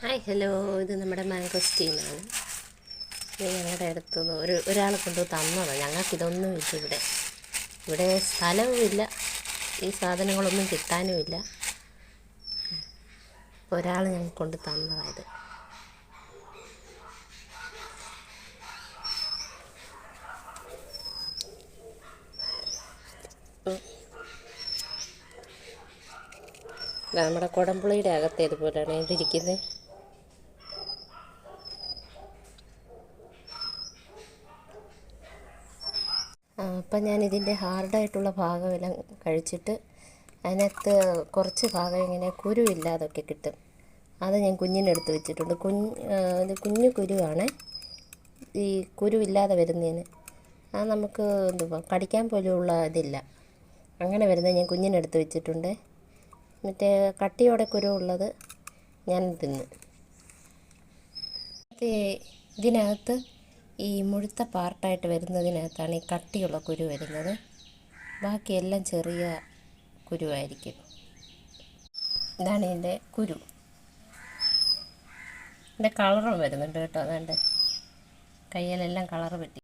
Hi hello ഇത് നമ്മുടെ മാംഗോസ്റ്റീനാണ് ഇത് ഞങ്ങളുടെ അടുത്തുനിന്ന് ഒരു ഒരാൾ കൊണ്ട് തന്നതാണ് ഞങ്ങൾക്കിതൊന്നും ഇല്ല ഇവിടെ. ഇവിടെ സ്ഥലവുമില്ല. ഈ സാധനങ്ങളൊന്നും കിട്ടാനുമില്ല. ഒരാൾ ഞങ്ങൾക്ക് കൊണ്ട് തന്നതായത് നമ്മുടെ കുടംപുളിയുടെ അകത്ത് ഇതുപോലെയാണ് ഇതിരിക്കുന്നത് അപ്പം ഞാൻ ഇതിന്റെ ഹാർഡായിട്ടുള്ള ഭാഗമെല്ലാം കഴിച്ചിട്ട് അതിനകത്ത് കുറച്ച് ഭാഗം ഇങ്ങനെ കുരു കുരുവില്ലാതൊക്കെ കിട്ടും. അത് ഞാൻ കുഞ്ഞിനെടുത്ത് വെച്ചിട്ടുണ്ട്. കുഞ്ഞ് ഇത് കുഞ്ഞു കുരുവാണ്. ഈ കുരുവില്ലാതെ വരുന്നതിന്. അത് നമുക്ക് എന്തുവാ കടിക്കാൻ പോലുമുള്ള ഇതില്ല. അങ്ങനെ വരുന്നത് ഞാൻ കുഞ്ഞിനെടുത്ത് വെച്ചിട്ടുണ്ട്. മറ്റേ കട്ടിയോടെ കുരു ഉള്ളത് ഞാൻ തിന്നു. ഇത് ഇതിനകത്ത് ഈ മുഴുത്ത പാർട്ടായിട്ട് വരുന്നതിനകത്താണ് ഈ കട്ടിയുള്ള കുരു വരുന്നത്. ബാക്കിയെല്ലാം ചെറിയ കുരുവായിരിക്കും. ഇതാണ് ഇതിന്റെ കുരു. ഇതിന്റെ കളറും വരുന്നുണ്ട് കേട്ടോ. അതാണ്ട് കയ്യിലെല്ലാം കളറ് പറ്റി